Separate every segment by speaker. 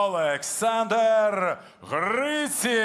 Speaker 1: Олександр Гриців.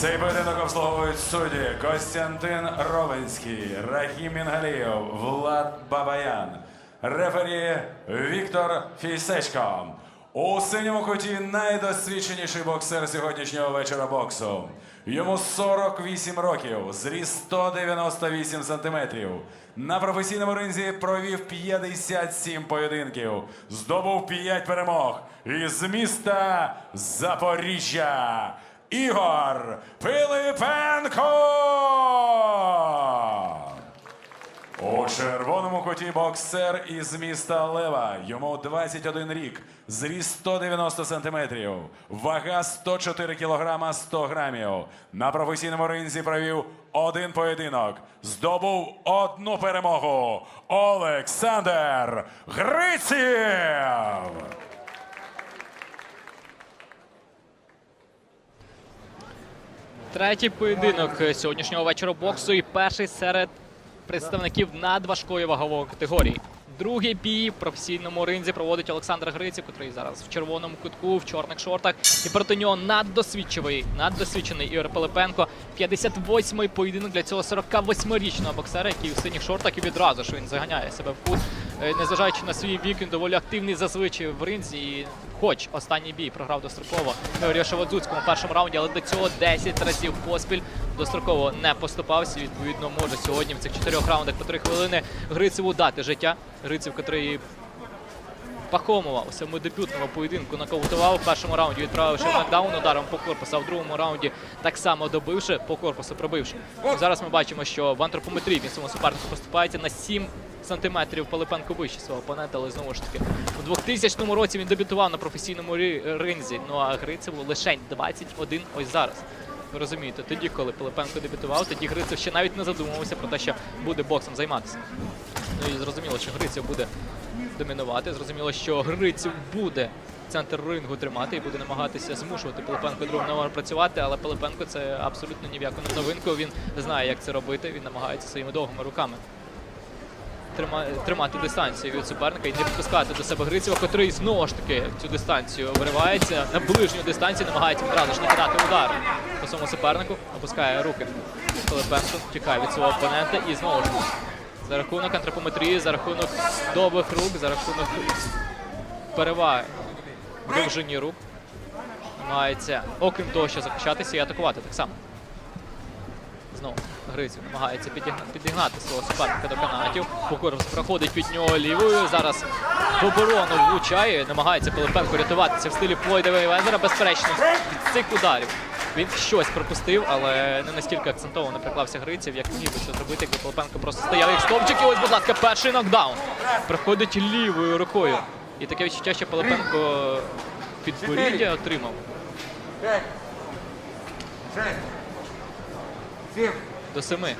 Speaker 1: Цей поєдинок обслуговують судді Костянтин Ровенський, Рахім Мінгалієв, Влад Бабаян, рефері Віктор Фісечко. У синьому куті найдосвідченіший боксер сьогоднішнього вечора боксу. Йому 48 років, зріс 198 сантиметрів. На професійному ринзі провів 57 поєдинків, здобув 5 перемог із міста Запоріжжя. Ігор Пилипенко. У червоному куті боксер із міста Лева. Йому 21 рік, зріст 190 сантиметрів, вага 104 кілограма 100 грамів. На професійному ринзі провів один поєдинок. Здобув одну перемогу. Олександр Гриців.
Speaker 2: Третій поєдинок сьогоднішнього вечора боксу і перший серед представників надважкої вагової категорії. Другий бій в професійному ринзі проводить Олександр Гриців, який зараз в червоному кутку, в чорних шортах. І проти нього наддосвідчений, наддосвідчений Ігор Пилипенко. 58-й поєдинок для цього 48-річного боксера, який у синіх шортах і відразу ж він заганяє себе в кут. Е, Незважаючи на свій вік, він доволі активний зазвичай в ринзі. І хоч останній бій програв достроково Георгію Шавадзуцькому в першому раунді, але до цього 10 разів поспіль достроково не поступався. Відповідно, може сьогодні в цих чотирьох раундах по три хвилини Грицеву дати життя. Грицев, котрий Пахомова у своєму дебютному поєдинку нокаутував у першому раунді, відправивши в нокдаун ударом по корпусу, а в другому раунді так само добивши по корпусу, пробивши. Зараз ми бачимо, що в антропометрії він своєму супернику поступається на 7 сантиметрів Пилипенко вище свого опонента, але знову ж таки у 2000 році він дебютував на професійному ринзі. Ну а Грицеву лише 21 ось зараз. Ви розумієте, тоді, коли Пилипенко дебютував, тоді Грицев ще навіть не задумувався про те, що буде боксом займатися. Ну і зрозуміло, що Грицев буде домінувати. Зрозуміло, що Гриців буде центр рингу тримати і буде намагатися змушувати Пилипенко другим працювати, але Пилипенко це абсолютно ні в яку новинку. Він знає, як це робити. Він намагається своїми довгими руками тримати дистанцію від суперника і не підпускати до себе Грицева, котрий знову ж таки цю дистанцію виривається на ближню дистанцію, намагається відразу ж накидати удар по своєму супернику, опускає руки. Пилипенко тікає від свого опонента і знову ж за рахунок антропометрії, за рахунок довгих рук, за рахунок переваги довжині рук. Намагається, окрім того, що захищатися і атакувати так само. Знову Гриців намагається підігна- підігнати свого суперника до канатів. Покоров проходить під нього лівою. Зараз в оборону влучає. Намагається Пилипенко рятуватися в стилі Флойда Вейвезера. Безперечно, від цих ударів він щось пропустив, але не настільки акцентовано приклався Гриців, як міг би це зробити, якби Пилипенко просто стояв як стовпчик. І ось, будь ласка, перший нокдаун. Проходить лівою рукою. І таке відчуття, що Пилипенко підборіддя отримав.
Speaker 3: Семь,
Speaker 2: До семи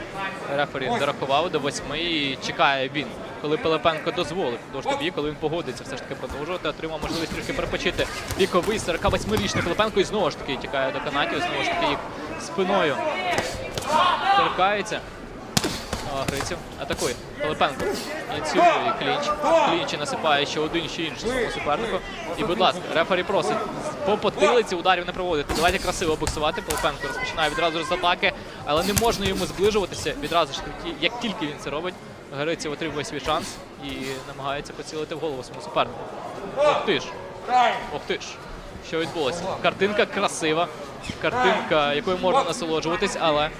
Speaker 2: рефері дорахував до восьми і чекає він, коли Пилипенко дозволить бій, коли він погодиться все ж таки продовжувати, отримав можливість трохи перепочити. Віковий 48-річний Пилипенко і знову ж таки тікає до канатів, знову ж таки їх спиною торкається. Гриців атакує. Пилипенко ініціює клінч. Клінчі насипає ще один, ще інший своєму супернику. І, будь ласка, рефері просить по потилиці ударів не проводити. Давайте красиво боксувати. Пилипенко розпочинає відразу з атаки, але не можна йому зближуватися. Відразу ж як тільки він це робить, Гриців отримує свій шанс і намагається поцілити в голову свого суперника. Ох ти ж, ох ти ж. Що відбулося? Картинка красива, картинка, якою можна насолоджуватись, але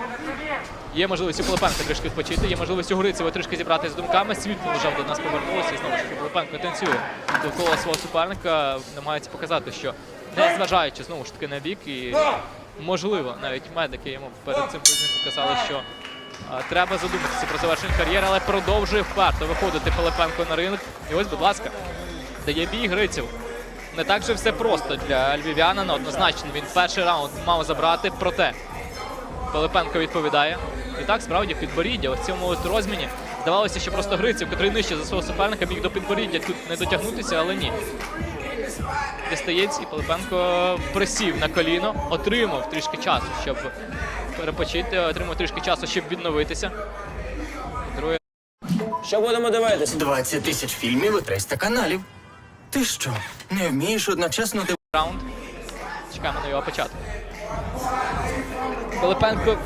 Speaker 2: є можливість у Пилипенка трішки відпочити, є можливість у Грицева трішки зібратися з думками. Світло вже до нас повернулося, і знову ж таки Пилипенко танцює довкола свого суперника, намагається показати, що незважаючи знову ж таки на вік, і можливо, навіть медики йому перед цим казали, що треба задуматися про завершення кар'єри, але продовжує вперто виходити Пилипенко на ринок. І ось, будь ласка, дає бій Гриців. Не так же все просто для львів'янина. Однозначно він перший раунд мав забрати, проте Пилипенко відповідає. І так, справді, підборіддя. Ось в цьому розміні здавалося, що просто Гриців, котрий нижче за свого суперника, міг до підборіддя тут не дотягнутися, але ні. Дістається, і Пилипенко присів на коліно, отримав трішки часу, щоб перепочити, отримав трішки часу, щоб відновитися. Друге
Speaker 4: Що будемо дивитися?
Speaker 5: 20 тисяч фільмів і 300 каналів. Ти що, не вмієш одночасно дивитися?
Speaker 2: раунд. Чекаємо на його початок. Пилипенко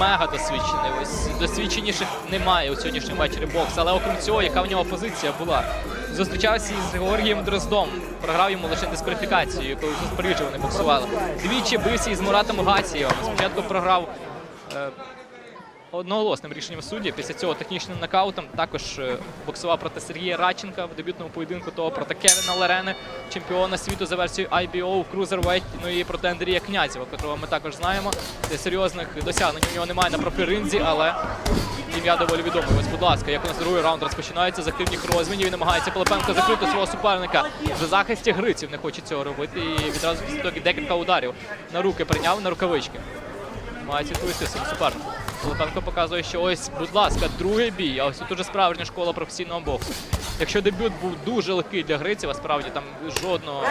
Speaker 2: мега досвідчений. Ось досвідченіших немає у сьогоднішньому вечорі бокс. Але окрім цього, яка в нього позиція була? Зустрічався із Георгієм Дроздом. Програв йому лише дискваліфікацію, коли в Запоріжжі вони боксували. Двічі бився із Муратом Гасієвим. Спочатку програв е, одноголосним рішенням судді. Після цього технічним нокаутом також е, боксував проти Сергія Радченка в дебютному поєдинку того проти Кевіна Лерени, чемпіона світу за версією IBO в Cruiserweight, ну і проти Андрія Князєва, котрого ми також знаємо. Серйозних досягнень у нього немає на профіринзі, але ім'я доволі відоме. Ось, будь ласка, як у нас другий раунд розпочинається з активних розмінів і намагається Пилипенко закрити свого суперника. В захисті Гриців не хоче цього робити. І відразу декілька ударів на руки прийняв на рукавички. Мається відповісти своїм супернику. Пилипенко показує, що ось, будь ласка, другий бій, а ось тут уже справжня школа професійного боксу. Якщо дебют був дуже легкий для Грицева, справді там жодного,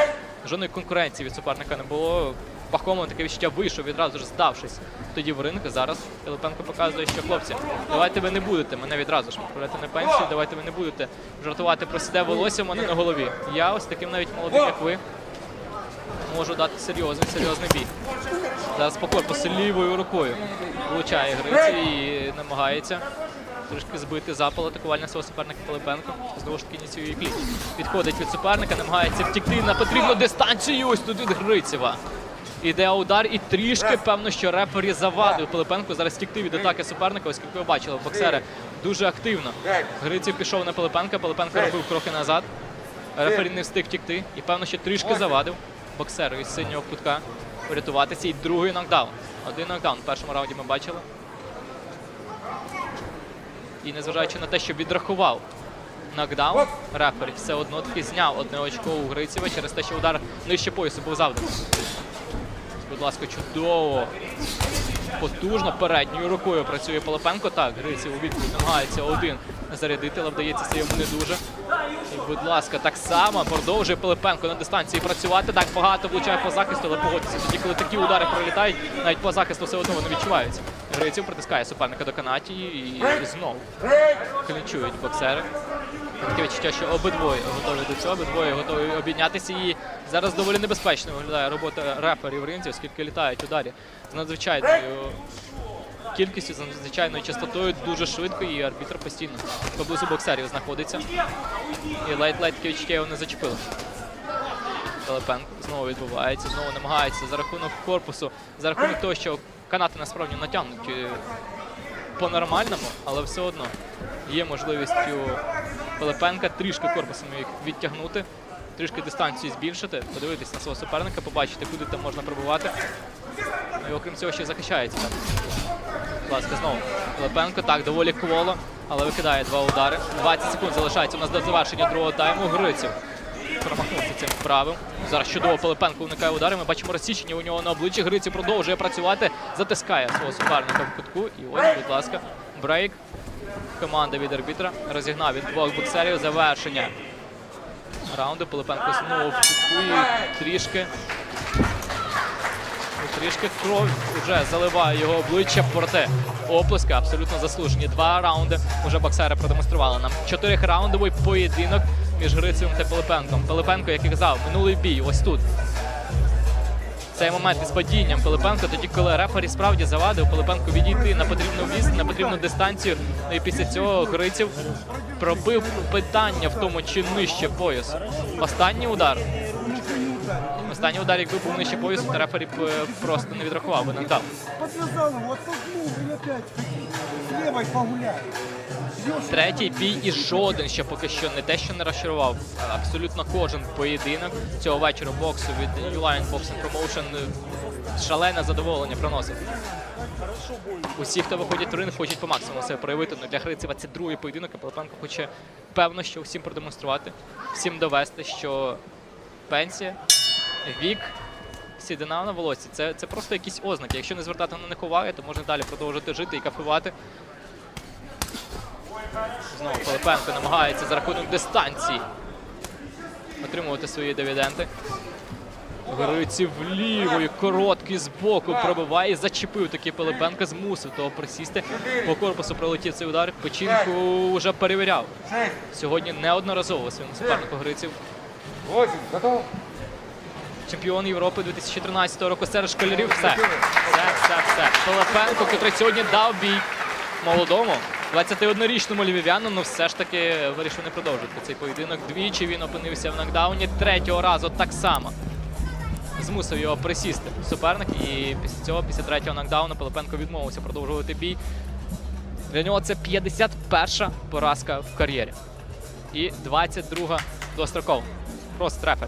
Speaker 2: жодної конкуренції від суперника не було. Пахомо таке відчуття вийшов, відразу ж здавшись тоді в ринок. Зараз Пилипенко показує, що хлопці, давайте ви не будете мене відразу ж відправляти на пенсію, давайте ви не будете жартувати про сіде волосся в мене на голові. Я ось таким навіть молодим, як ви, можу дати серйозний, серйозний бій. Зараз по корпусу лівою рукою влучає Гриці і намагається трішки збити запал атакувального свого суперника Пилипенко. Знову ж таки ініціює кліп. Підходить від суперника, намагається втікти на потрібну дистанцію. Ось туди від Грицєва. Іде удар і трішки, певно, що рефері завадив Пилипенку зараз втікти від атаки суперника, оскільки ви бачили, боксери дуже активно. Гриців пішов на Пилипенка, Пилипенко робив кроки назад. Рефері не встиг втікти і, певно, що трішки завадив боксеру із синього кутка врятуватися. І другий нокдаун. Один нокдаун в першому раунді ми бачили. І незважаючи на те, що відрахував нокдаун, рефері все одно таки зняв одне очко у Грицєва через те, що удар нижче поясу був завданий. Будь ласка, чудово. Потужно передньою рукою працює Пилипенко. Так, Гриців у відповідь намагається один зарядити, але вдається це йому не дуже. І, будь ласка, так само продовжує Пилипенко на дистанції працювати. Так багато влучає по захисту, але погодьтеся. Тоді, коли такі удари пролітають, навіть по захисту все одно вони відчуваються. Гриців притискає суперника до канаті і знову клінчують боксери. Таке відчуття, що обидвоє готові до цього, обидвоє готові обійнятися. І зараз доволі небезпечно виглядає робота реферів в ринзі, оскільки літають ударі з надзвичайною кількістю, з надзвичайною частотою дуже швидко, і арбітр постійно поблизу боксерів знаходиться. І ледь-ледь таке його не зачепило. Пилипенко знову відбувається, знову намагається за рахунок корпусу, за рахунок того, що канати насправді натягнуті по-нормальному, але все одно є можливість у Пилипенка трішки корпусом відтягнути, трішки дистанцію збільшити, подивитись на свого суперника, побачити, куди там можна пробувати. Ну і окрім цього ще захищається. Будь ласка, знову Пилипенко, так, доволі кволо, але викидає два удари. 20 секунд залишається у нас до завершення другого тайму. Гриців промахнувся цим правим. Зараз чудово Пилипенко уникає удари. Ми бачимо розсічення у нього на обличчі. Гриців продовжує працювати, затискає свого суперника в кутку. І ось, будь ласка, брейк. Команда від арбітра розігнав від двох боксерів завершення раунду. Пилипенко знову в кутку і трішки. Трішки кров вже заливає його обличчя, проте оплески абсолютно заслужені. Два раунди вже боксери продемонстрували нам. Чотирихраундовий поєдинок між Грицевим та Пилипенком. Пилипенко, як і казав, минулий бій ось тут. цей момент із падінням Пилипенка, тоді, коли рефері справді завадив Пилипенку відійти на потрібну віз, на потрібну дистанцію. Ну і після цього Гриців пробив питання в тому, чи нижче пояс. Останній удар. Останній удар, якби був нижче то рефері б е, просто не відрахував би нокдаун.
Speaker 6: Опять.
Speaker 2: Третій бій і жоден ще поки що не те, що не розчарував. Абсолютно кожен поєдинок цього вечора боксу від New Line Boxing Promotion е, шалене задоволення приносить. Усі, хто виходять в ринг, хочуть по максимуму себе проявити. Ну, для Грицева це другий поєдинок, а Пилипенко хоче певно, що всім продемонструвати, всім довести, що пенсія, вік, сідина на волосі це, це просто якісь ознаки. Якщо не звертати на них уваги, то можна далі продовжити жити і кайфувати. Знову Пилипенко намагається за рахунок дистанції отримувати свої дивіденди. Гриців лівою, короткий з боку пробиває, зачепив таки Пилипенка, змусив того присісти. По корпусу пролетів цей удар. Печінку вже перевіряв. Сьогодні неодноразово своєму супернику Гриців.
Speaker 3: готов?
Speaker 2: Чемпіон Європи 2013 року серед школярів. Все. Все, все, все. Пилипенко, котрий сьогодні дав бій молодому, 21-річному львів'янину, все ж таки вирішив не продовжувати цей поєдинок. Двічі він опинився в нокдауні. Третього разу так само. Змусив його присісти суперник. І після цього, після третього нокдауну, Пилипенко відмовився продовжувати бій. Для нього це 51-ша поразка в кар'єрі. І 22-га дострокова. Просто трефер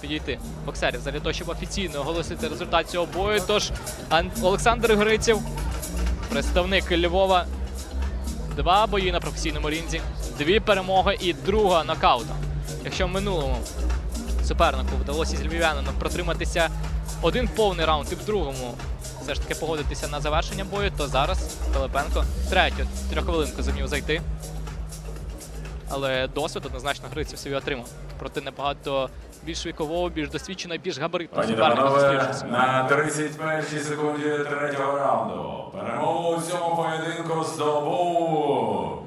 Speaker 2: підійти боксерів для того, щоб офіційно оголосити результат цього бою. Тож Олександр Гриців, представник Львова, два бої на професійному рінзі, дві перемоги і друга нокаута. Якщо в минулому супернику вдалося з львів'янином протриматися один повний раунд і в другому все ж таки погодитися на завершення бою, то зараз Пилипенко третю трьоххвилинку зумів зайти. Але досвід однозначно Гриців собі отримав. Проти набагато більш вікового, більш досвідченого, більш габаритного суперника
Speaker 1: на 31-й секунді третього раунду. Перемогу у цьому поєдинку здобув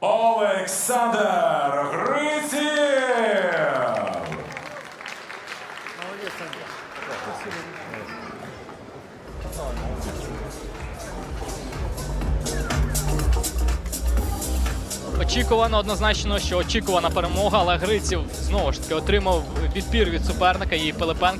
Speaker 1: Олександр
Speaker 2: Очікувано однозначно, що очікувана перемога, але Гриців знову ж таки отримав відпір від суперника і Пилипенко.